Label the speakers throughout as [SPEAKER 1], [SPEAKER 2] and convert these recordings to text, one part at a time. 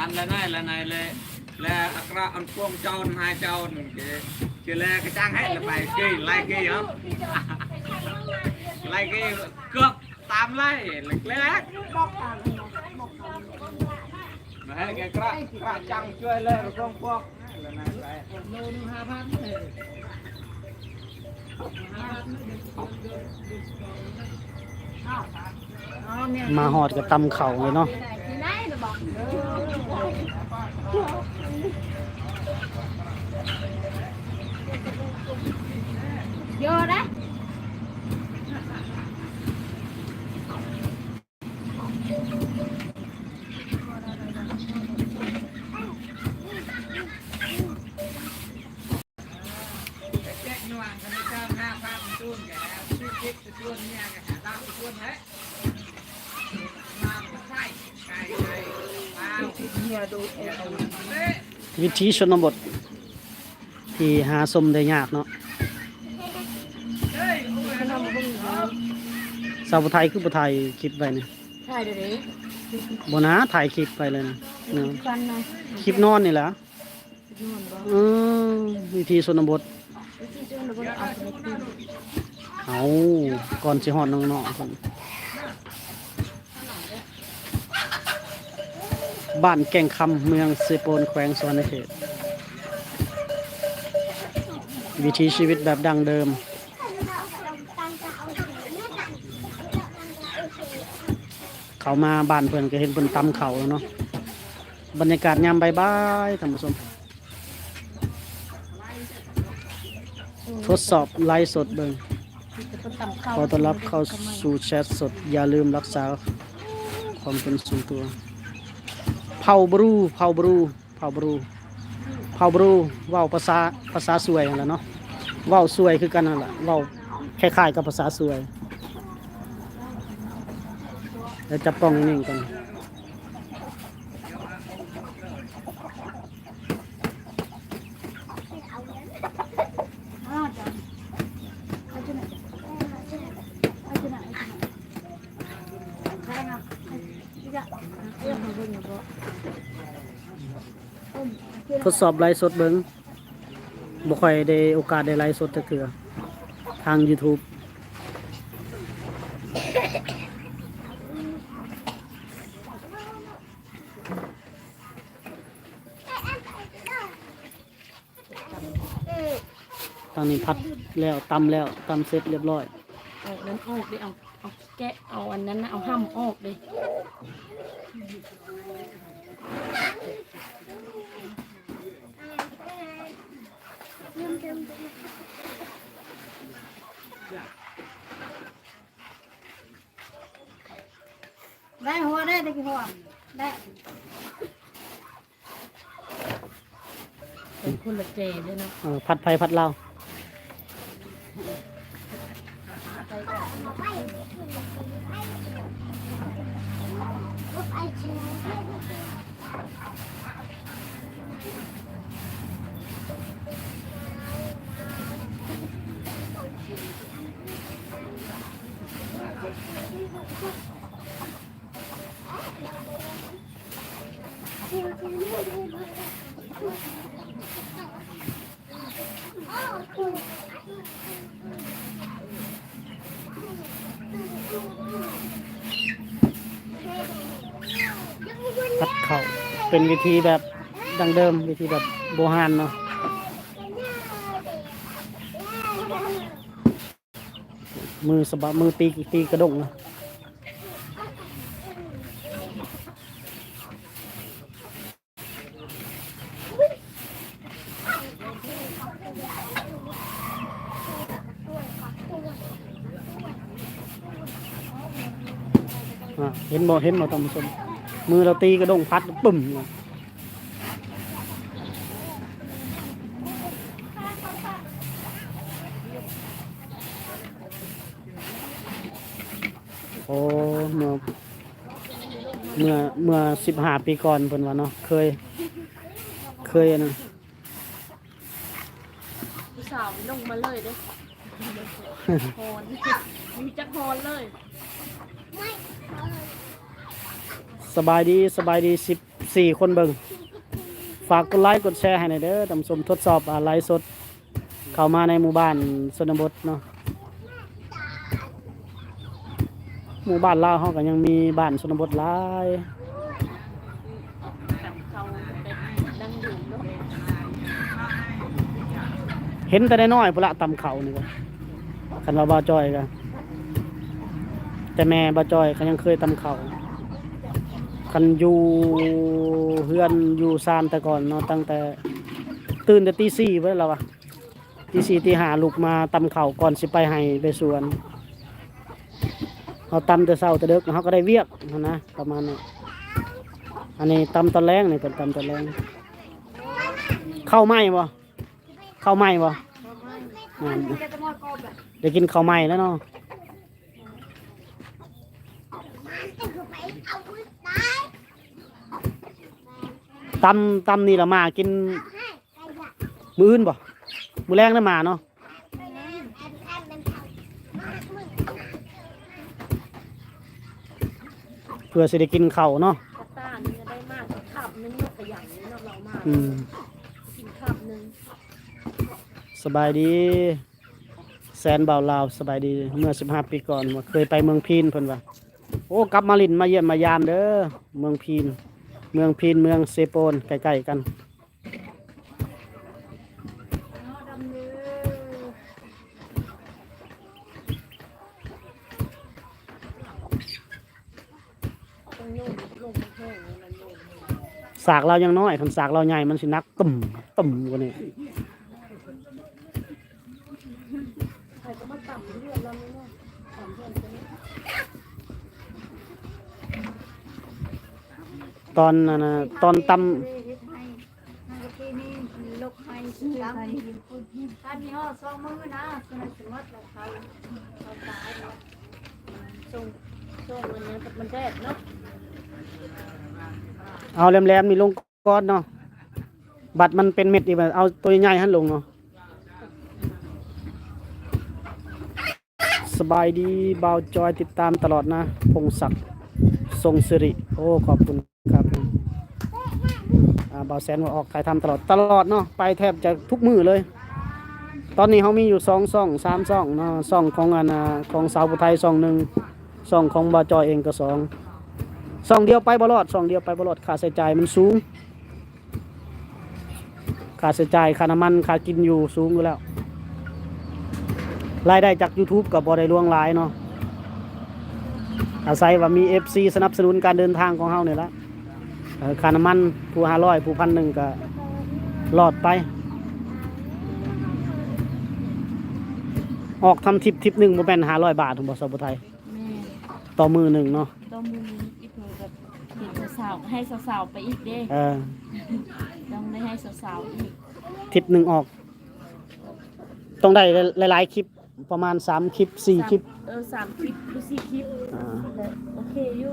[SPEAKER 1] tan lên này lên này lên là ra ăn cuông tròn hai tròn chỉ là cái trang hết là phải kỳ lại kỳ không lại kỳ cược tam lại lịch lẽ đấy cái cra cra trang chơi
[SPEAKER 2] lên rồi không cuông là này phải nôn hai phát này
[SPEAKER 3] มาหอดกับตำเข่าเลยเนาะ
[SPEAKER 4] ที่ไหนน่ะบอกโยนะ
[SPEAKER 2] แจ็คนวางกันเจ้าห้าพันตุ้นแกชื่อคิดจะตุ้นเนี่ยแกหาดาวตุ้นเฮ้มาใช่ไก่ไก่ว้าวเฮียดูเอวเฮ้ย
[SPEAKER 3] วิถีชนบท ที่หาสมได้ยากเนาะ
[SPEAKER 2] เฮ้ยโอ้ยน้องมึงเหรอ
[SPEAKER 3] สาวไทยคือบ่ถ่ายคลิปไว้เนี่ย
[SPEAKER 4] ใช่เดี๋ยวนี้
[SPEAKER 3] บ่นะถ่ายคลิปไปเลยนะเนาะ
[SPEAKER 4] ฟันนะ
[SPEAKER 3] คลิปนอนนี่แหละ
[SPEAKER 4] นอนบ่
[SPEAKER 3] อือวิธีชนบท
[SPEAKER 4] วิธีเจ้าหนูบ่ได้เอาไปกิน
[SPEAKER 3] เอาก่อนสิฮอดน้องๆพุ่น บ้านแก่งคำเมืองเซโปนแขวงสวรรณเขตวิถีชีวิตแบบดั้งเดิม เขามาบ้านเพิ่อนก็เห็นเพิ่อนตำเขาแล้วเนาะบรรยากาศยามบ่ายท่านผู้ชมทดสอบไลฟ์สดเบิง
[SPEAKER 4] ข
[SPEAKER 3] อต้อนรับเข้าสู่แชทสด อย่าลืมรักษาความเป็นส่วนตัวาบรูเผาบรูเผาบรูเผาบรูเว้าภาษาภาษาสวยนั่นแหละเนาะเว้าสวยคือกันนั่นแหละเว้าคล้ายๆกับภาษาสวยแล้วจับกล้องนิ่งๆกัน
[SPEAKER 4] อ้าวจ้ะเอาจุดไหนเอาจุดไหนเอาจุดไหนใช่ครับนี่จ้ะเรื่องของเบิ่งอยู่บ่ต้ม
[SPEAKER 3] ท ดสอบไลฟ์สดเบิ้งบ่ค่อยได้โอกาสได้ไลฟ์สดจักเทื่อทาง YouTube ตอนนี้พัดแล้วตำแล้วตำเสร็จเรียบร้อย
[SPEAKER 4] เอานั้นออกดิเอาเอาแกะเอาอันนั้นนะเอาห้ำออกดิหัวได้ตะกี้หัวได้ เป็นคนละเจด้วยเนาะ
[SPEAKER 3] เออพัดไฟพัดลาว พัด เป็นวิธีแบบดังเดิมวิธีแบบโบราณเนาะมือสะบะมือตีตีกระดงนะเห็นบ่เห็นบ่ท่านผู้ชม มือเราตีกระดงพัดปุ่มเลยโอ้เมื่อเมื่อเมื่อสิบห้าปีก่อนเพิ่นว่าเนาะเคย เคยนะ
[SPEAKER 4] ผู้สาวลงมาเลยเด้ฮอนมีจักฮอนเลย
[SPEAKER 3] สบายดีสบายดีสิบ14คนเบิงฝากกดไลค์กดแชร์ให้หน่อยเด้อท่านผู้ชมทดสอบอ่าไลฟ์สด เข้ามาในหมู่บ้านชนบทเนาะหมู่บ้านลาวเฮาก็ยังมีบ้านชนบทหลาย
[SPEAKER 4] เห็
[SPEAKER 3] นแต่ได้น้อยพละตำเขานี่ก็คันว่าบาจอยก็แต่แม่บาจอยก็ยังเคยตำเข่า คันอยู่เฮือนอยู่ซานแต่ก่อนเนาะตั้งแต่ตื่นแต่ตีสี่ไว้แล้วอะตีสี่ตีห้าลุกมาตำเข่าก่อนสิไปให้ไปสวนเขาตำแต่เช้าแต่เด็กเขาก็ได้เวียกนะประมาณนั้อันนี้ตำตอนแรงนี่เป็นตำตอนแรงเข้าวไหมบ่เข้าวไหมบ่อืมเดี๋ยวกินข้าวใหมแล้วเนาะ ตำตำนี่ละมากิน มื้ออื่นบ่มื้อแรงได้มาเนาะเพื่อสิได้กินข้าวเนาะ
[SPEAKER 4] กระต้านนี่ก็ได้มากขับนึงเนาะขยันนี่เนาะเรามาก
[SPEAKER 3] อืม
[SPEAKER 4] กินขับนึง
[SPEAKER 3] สบายดีแสนเบาลาวสบายดีเมื่อ15ปีก่อนว่าเคยไปเมืองพีนเพิ่นว่าโอ้กลับมาลินมาเยี่ยมมายามเด้อเมืองพีน เมืองพีนเมืองเซโปนใกล้ๆกัน
[SPEAKER 4] ดำเนื้ต้องโยนลงแห้งนี่มันโยน
[SPEAKER 3] สากเรายังน้อยคันสากเราใหญ่มันสินักตุ่มตุ่มกว่านี้
[SPEAKER 4] ใครก็มาต่ำเรื่องเราเนาะต่ำเพื่อนจะไม่
[SPEAKER 3] ตอนนั้นน่ะตอนต
[SPEAKER 4] ให้ให้ที่นี่ลกให้ซื้อให้ท่านนี่อสองมือนะสนับสนุนเราเขาเขาตายแล้วส่งส่งมันเนี่ยมันแดดเนาะำ
[SPEAKER 3] เอาแหลมๆนี่ลงก้อนเนาะบัตรมันเป็นเม็ดอีกแบบเอาตัวใหญ่ๆหันลงเนาะสบายดีเบาวจอยติดตามตลอดนะพงศักดิ์ทรงสิริ โอ้ ขอบคุณ ครับอ่าเบาวแสนว่าออกถ่ายทำตลอดตลอดเนาะไปแทบจะทุกมือเลย ตอนนี้เขามีอยู่สองซ่องสามซ่องเนาะซ่องของอันนาของสาวผู้ไทยซ่องหนึ่งซ่องของบาวจอยเองก็สองซ่องเดียวไปบรอดซ่องเดียวไปบรอดค่าใช้จ่ายมันสูงค่าใช้จ่ายค่าน้ำมันค่ากินอยู่สูงอยู่แล้วรายได้จาก YouTube กับบอได้ล่วงหลายเนาะอาศัยว่ามี FC สนับสนุนการเดินทางของเฮาเนี่ยละ ค่าน้ำมันผู้ห้าร้อยผู้พันหนึ่งก็รอดไป ออกทำทิปทิปหนึ่งบ่แม่นห้าร้อยบาทของบอสบุไทย
[SPEAKER 4] แม่
[SPEAKER 3] ต่อมือหนึ่งเนาะ
[SPEAKER 4] ต้องมืออีกมือแบบเห็นสาวๆให้สาวๆไปอีกเด้
[SPEAKER 3] เออ
[SPEAKER 4] ต้องได้ให้สาวๆอีก
[SPEAKER 3] ทิปหนึ่งออก ต้องได้หลายๆคลิปประมาณสามคลิปสี่คลิป
[SPEAKER 4] เออสามคลิปหรือสี่คลิป
[SPEAKER 3] อ่า
[SPEAKER 4] แต่โอเคอยู่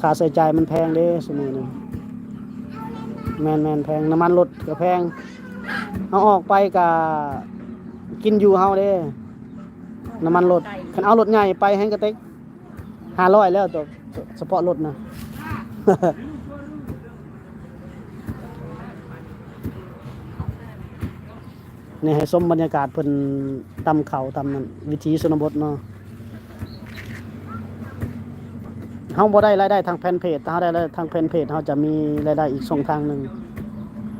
[SPEAKER 3] ค่าใช้จ่ายมันแพงเด้สมัยนี้แมนแมนแพงน้ำมันรถก็แพงเอาออกไปกับกินอยู่เฮาเด้น้ำมันรถคันเอารถใหญ่ไปให้กระเต็กห้าร้อยแล้วตัวเฉพาะรถนะนี่ให้สมบรรยากาศเพิ่นตำเขาตำนันวิถีชนบทเนาะ เฮาบ่ได้รายได้ทางแฟนเพจแต่เฮาได้รายได้ทางแฟนเพจเฮาจะมีรายได้อีกช่องทางหนึ่ง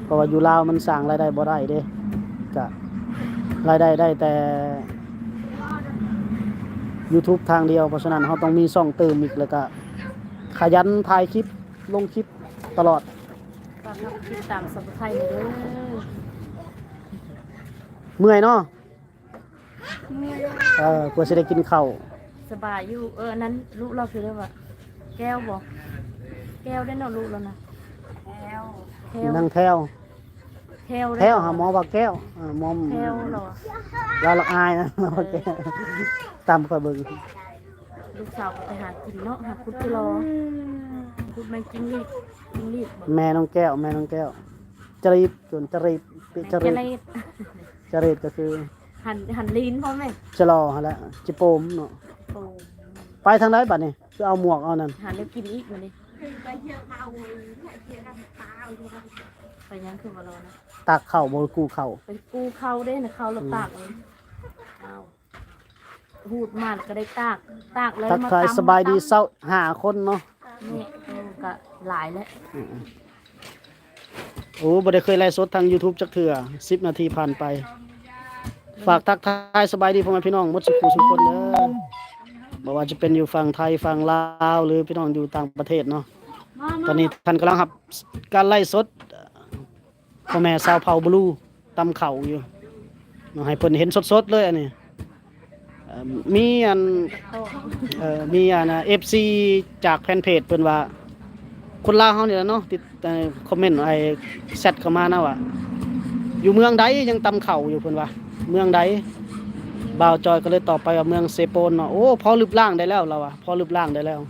[SPEAKER 3] เพราะว่าอยู่ลาวมันสร้างรายได้บ่ได้เด้ก็รายได้ได้แต่ YouTube ทางเดียวเพราะฉะนั้นเราต้องมีช่องเติมอีกแล้วก็ขยันถ่ายคลิปลงคลิปตลอด
[SPEAKER 4] ฝากรับติดตามสับไทยเลยเด้อ
[SPEAKER 3] เมื่อยเนาะเออกว่าจะได้กินข้าว
[SPEAKER 4] สบายอยู่เอออันนั้นลูกเราคือเรียกว่า แก้วบอกแก้วได้เนาะลูกแล้วนะแก้วแก้ว
[SPEAKER 3] นั่งแถว
[SPEAKER 4] แก้ว
[SPEAKER 3] แถวหาหมอว่าแก้วอ่าหมอม
[SPEAKER 4] แก้วเหรอ
[SPEAKER 3] เราละอายนะหมอว่าแก้วตามคอยเบิ่ง
[SPEAKER 4] ลูกสาวก็ไปหากินเนาะหาคุดกิโลคุดไม่กินรีดกินรีดบอก
[SPEAKER 3] แม่น้องแก้ว แม่น้องแก้วจรีบจนจรีบปิจ
[SPEAKER 4] จะ
[SPEAKER 3] รีบ
[SPEAKER 4] ได้
[SPEAKER 3] จรีบก็คือ
[SPEAKER 4] หันหันลิ้นพ่อแม่
[SPEAKER 3] ชะลอหั่นแหละจิโปมเนาะ
[SPEAKER 4] โอ้
[SPEAKER 3] ไปทางไหนบัดนี้ คือเอาหมวกเอานั่น
[SPEAKER 4] หาเล็บกินอีกมาดิ
[SPEAKER 5] ไปยังคือมารอนะ
[SPEAKER 3] ตากเข่าบ่กูเข่า
[SPEAKER 5] ไปกูเข้าได้นะเข้าแล้วตากเลยเอาหูดมาแล้วก็ได้ตากตากแล้ว
[SPEAKER 3] ทัก
[SPEAKER 5] มา
[SPEAKER 3] ทาย
[SPEAKER 5] ตำ
[SPEAKER 3] สบายดี
[SPEAKER 5] ต
[SPEAKER 3] เศร้าหาคนเนาะำ
[SPEAKER 5] นี่เออก็หลายแล้ว
[SPEAKER 3] โอ้บ่ได้เคยไลฟ์สดทาง YouTube จักเทื่อ10 นาทีผ่านไป ฝากทักทายสบายดีพ่อแม่พี่น้องหมดสุขสุขคนเด้อ บ่ว่าจะเป็นอยู่ฝั่งไทยฝั่งลาว หรือพี่น้องอยู่ต่างประเทศเนาะตอนนี้ท่านกำลังรับ การไล่สดพ่อแม่สาวเผาบลูตำเข่าอยู่เนาะให้เพิ่นเห็นสดๆเลยอันนี้เอ่อมีอันเอ่อมีอันเอฟซีจากแฟนเพจเพิ่นว่า คนลาวเฮานี่แหละเนาะติดเอ่อคอมเมนต์ไอ้แซดเข้ามานะว่าอยู่เมืองใดยังตำเข่าอยู่เพิ่นว่า เมืองใด บ่าวจอยก็เลยตอบไปว่าเมืองเซโปนเนาะโอ้พอลึบล่างได้แล้วเราอะพอลึบล่างได้แล้ว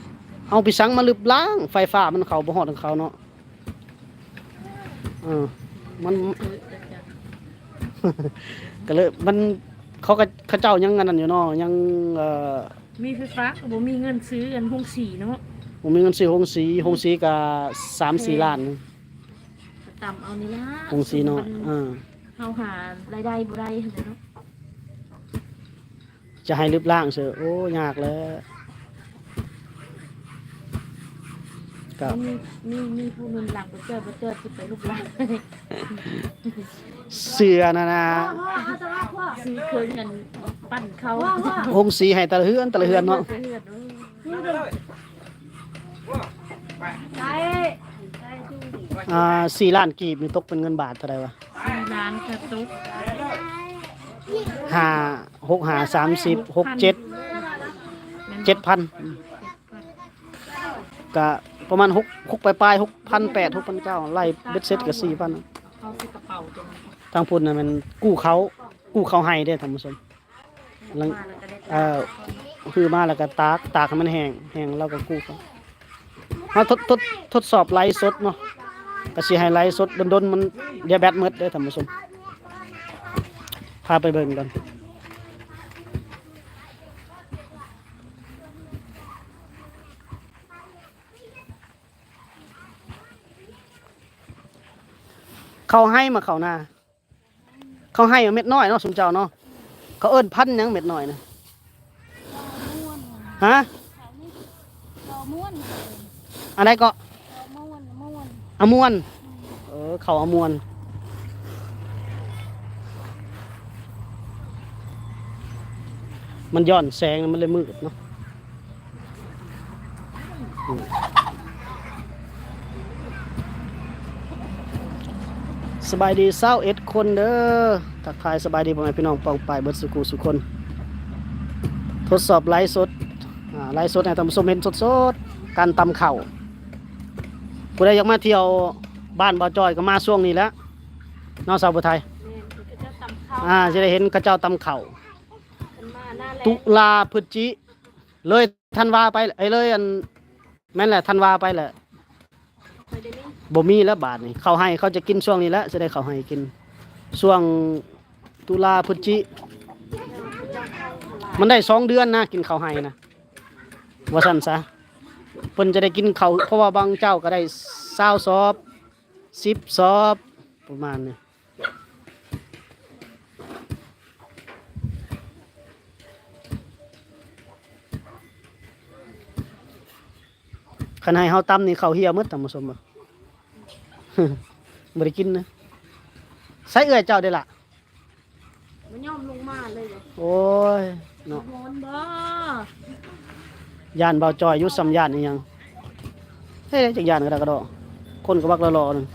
[SPEAKER 3] เอาไปสังมาลึบล้าง ไฟฟ้ามันเขาบ่ฮอดของเขาเนาะเออมัน ก็เลยมันเขาก็เขาเจ้ายังอันนั้นอยู่เนาะยังเอ่อ
[SPEAKER 5] มีไฟฟ้าก็บ่มีเงินซื้อกันห้องสีเนาะ
[SPEAKER 3] ผมมีเงินซื้อโรงสีโรงสีก็สามสี่ล้าน
[SPEAKER 5] ก็ตำเอานี่ละ
[SPEAKER 3] โรงสีเนาะอ่า
[SPEAKER 5] เฮาหารายได้บ่ได้หั่นแหละเนาะ
[SPEAKER 3] จะให้ลึบล่างเสือโอ้ยากแล้วก็
[SPEAKER 5] มีมีมีผู้หนุนหลังบ่เจอบ่เจอสิไปลูกหลาน
[SPEAKER 3] เสือนะนะ
[SPEAKER 5] ซื้อเครื่องกันปั้นเขา
[SPEAKER 3] โรงสีให้แต่ละเฮือนแต่ละเฮือนเนาะ
[SPEAKER 5] เฮือนเออ
[SPEAKER 4] ไป
[SPEAKER 3] อ่าสี่ล้านกีบนี่ตกเป็นเงินบาทเท่าไหร่วะ
[SPEAKER 5] สี่ล้านกระตุก
[SPEAKER 3] ห้าหกห้าสามสิบหกเจ็ดเจ็ดพันก็ประมาณหกหกปลายๆหกพันแปดหกพันเก้าไล่เบ็ดเซ็ตกับสี่พัน
[SPEAKER 5] เขาใส่กระเป๋าตรงนี้
[SPEAKER 3] ทางพุ่นน่ะมันกู้เขากู้เขาให้ได้อท่านผู้ชมหลัง
[SPEAKER 5] มาแล้วก็ได้
[SPEAKER 3] เอ่อคือมาแล้วก็ตากตากให้มันแห้งแห้งแล้วก็กู้เขามาทดทดทดสอบไลฟ์สดเนาะก็สิให้ไลฟ์สดดนๆมันเดี๋ยวแบตหมดเด้อท่านผู้ชม พาไปเบิ่งกันเขาให้มาเขาหน้าเขาให้มาเม็ดน้อยเนาะสมเจ้าเนาะเขาเอิ้นพันหยังเม็ดน้อยนะฮะ
[SPEAKER 4] ต่อม้วน
[SPEAKER 3] อะไรก็
[SPEAKER 4] ต่อม้วนม้วน
[SPEAKER 3] อมวน เออเขาอมวน มันย้อนแสงมันเลยมืดเนาะอืมสบายดีเศร้าเอ็ดคนเด้อทักทายสบายดีพ่อแม่พี่น้องปองปายเบิดสุกูสุคน ทดสอบไลฟ์สดอ่าไลฟ์สดให้ท่านผู้ชมเห็นสดๆการตำเข่าวผู้ใดอยากมาเที่ยวบ้านบ่าวจอยก็มาช่วงนี้แหล้วน้องสาวผู้ไทย
[SPEAKER 5] แม่นก็จะตำข้าว
[SPEAKER 3] อ่าจะได้เห็นกระเจ้าตำเข่าว
[SPEAKER 5] กันมาหน้าแล
[SPEAKER 3] ตุลาพฤศจิ เลยทันวาไปไอ้เลยอันแม่นแหละทันวาไปแหละบ่มีแล้วบาทนี่เขาให้เขาจะกินช่วงนี้แล้วจะได้เขาให้กินช่วงตุลาพฤศจิ มันได้สองเดือนนะกินเขาให้นะว่าสั่นซะเพิ่นจะได้กินเขาเพราะว่าบางเจ้าก็ได้เศร้าซอบสิบซอบประมาณนี้ คันให้เฮาตำนี่เขาวเหี่ยวหมดตำผสมบ่บ่ได้กินนะใส่เอื้อยเจ้าได้ล่ะ
[SPEAKER 5] มันย่อมลงมาเลยเหรอ
[SPEAKER 3] โอ้ยเนาะ
[SPEAKER 5] ร้อนบ่
[SPEAKER 3] ย่านเบาจอยอยุสัมย่านนี่ยังเฮ้ยจักย่านก็ได้ก็ดอกคนก็บักละรอนึง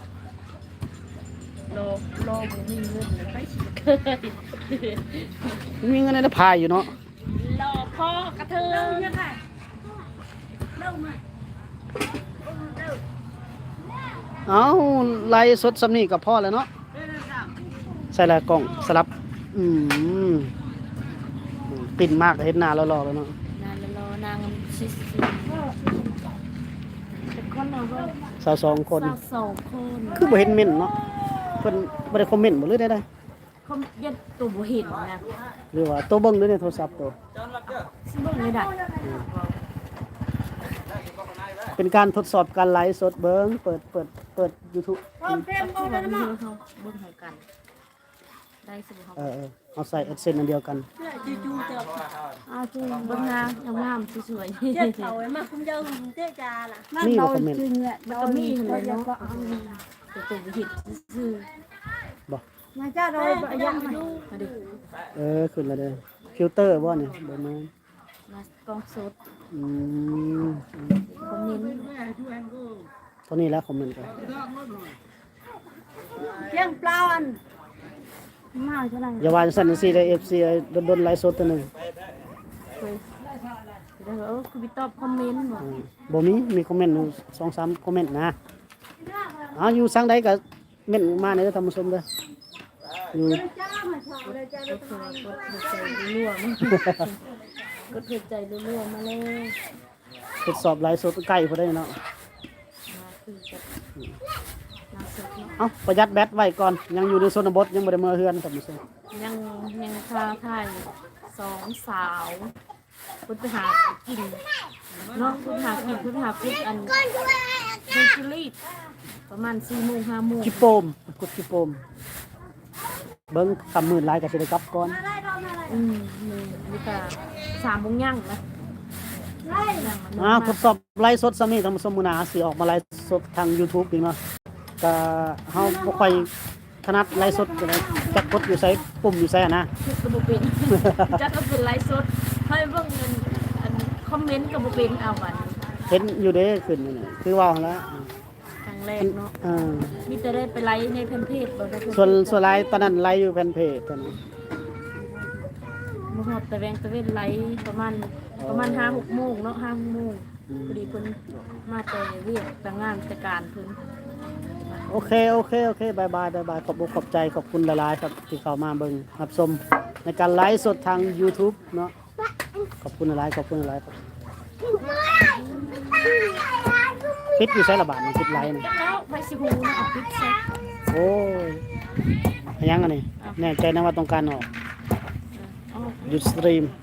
[SPEAKER 5] รอรอบ่มีเงินเลยไปสิเคย
[SPEAKER 3] มีเงินในพายอยู่เนาะ
[SPEAKER 5] รอพ่อกระเทย
[SPEAKER 3] เอ้าไล่สดสำนี่กับพ่อแล้วเนาะใส่ละกล่องสลับ อืมปิ่นมากเห็นหน้ารอๆแล้วเนาะ
[SPEAKER 5] นานรอนางสิสิเป็นคนเอาไว้
[SPEAKER 3] สาวสองคน
[SPEAKER 5] สาวสองคน
[SPEAKER 3] คือบ่เห็นเม่นเนาะเพิ่นบ่ได้คอมเมนต์บ่เลยได้ได้
[SPEAKER 5] เขายัดตัวบ่เห็นนะ
[SPEAKER 3] หรือว่าตัวเบิ่งด้วยในโทรศัพท์ตัว
[SPEAKER 5] สิบ่ไม่ได้
[SPEAKER 3] เป็นการทดสอบการไลฟ์สดเบิ้งเปิดเปิดเปิด YouTube
[SPEAKER 5] ตัดที่วันนี้เขาเบิ่งให้กัน ได้สิบ่เขา
[SPEAKER 3] เออเออเอาใส่เอเซนอันเดียวกัน
[SPEAKER 5] อ้าวจริงเบิ่งงามงามๆสวยๆ
[SPEAKER 6] chết khẩu ấy mà không dâu thế trà là
[SPEAKER 3] นี่บ่คอมเมนต์
[SPEAKER 4] จริงอะ
[SPEAKER 5] มันก็มีหั่นแหละเนาะแต่ตัววิหิตซื่อ
[SPEAKER 4] มาจ้าโดยบ่ยังมา
[SPEAKER 5] ๆมาดิ
[SPEAKER 3] เออขึ้นแล้วเด้อฟิลเตอร์บ่เนี่ยเบิ่งมา
[SPEAKER 5] มากล้องสด
[SPEAKER 3] อืม
[SPEAKER 5] คอมเมนต์
[SPEAKER 3] เท่านี้แล้วคอมเมนต์กัน
[SPEAKER 4] เพียงเปล่าอันมาเท่าไหร่
[SPEAKER 3] อย่าว่าจังซั่นจังซี่ได้ FC ไอ้โดนๆไลฟ์สดตัวหนึง
[SPEAKER 5] เคยแล้วก็เออคือไปตอบคอมเมนต์บ่
[SPEAKER 3] อืมบ่มีมีคอมเมนต์อยู่2-3คอมเมนต์นะอ๋ออยู่สังใดก็เม่นมาในเด้อท่านผู้ชมเด้ออยู่
[SPEAKER 4] จ้ามาเช้าเลยจ้า
[SPEAKER 5] ก็คือกดหัวใจ รัวๆมันกดหัวใจรัวๆมาเลย
[SPEAKER 3] ทดสอบไลฟ์สดใกล้พอได้เนาะ
[SPEAKER 5] มาคือกับนาสดเนาะ
[SPEAKER 3] เอ้าประหยัดแบตไว้ก่อน ยังอยู่ในชนบทยังบ่ได้มาเฮือนท่านผู้ชม
[SPEAKER 5] ยังยังคาถ่ายสองสาวเพิ่นไปหากินเนาะเพิ่นหากินเพิ่นหาปิดอันเดซิลีประมาณ4โมง5โมง
[SPEAKER 3] จิโปมกดจิโปม เบิ่งคำมื่นหลายก็สิได้กลับก่อน
[SPEAKER 5] อืมนี่นี่ก็3โมงย่างนะย่างมัน
[SPEAKER 3] อ่าทดสอบไลฟ์สดซะนี่ท่านผู้ชมมื้อหน้าสิออกมาไลฟ์สดทาง YouTube อีกเนาะก็เฮาบ่ค่อยถนัดไลฟ์สดจังไดจักกดอยู่ไสปุ่มอยู่ไสอะนะ
[SPEAKER 5] คือก็บ่เป็น จักก็เป็นไลฟ์สดให้เบิ่งอันอันคอมเมนต์ก็บ่เป็นเอาบัด
[SPEAKER 3] เห็นอยู่เด้ขึ้นนี่น่ะคือเว่าหั่นละ
[SPEAKER 5] ครั้ง แรกเนาะ
[SPEAKER 3] อ่า
[SPEAKER 5] มีแต่ได้ไปไลฟ์ในแฟนเพจบ่ได้เพิ่
[SPEAKER 3] ส่วนส่วนไลฟ์ตอนนั้นไลฟ์อยู่แฟนเพจตอนนั้น
[SPEAKER 5] บ่ฮอดตะแวงตะเวนไลฟ์ประมาณประมาณ5-6โมงเนาะ5โมงพอดีเพิ่นมาแต่เวียกแต่งานแต่การเพิ่น
[SPEAKER 3] โอเค โอเค โอเคบายบายบายบายขอบอกขอบใจ ขอบคุณหลายๆครับที่เข้ามาเบิ่งรับชมในการไลฟ์สดทาง YouTube เนาะขอบคุณหลายๆขอบคุณหลายๆครับ ปิดอยู่ใช้ระบาดในปิดไลฟ์นี่
[SPEAKER 5] แล้วไปสิฮู้นะเอาปิดซะ
[SPEAKER 3] โอ้ยยังอันนี้แน่ใจนะว่าต้องการออก
[SPEAKER 5] เอา
[SPEAKER 3] หยุดสตรีม
[SPEAKER 5] เ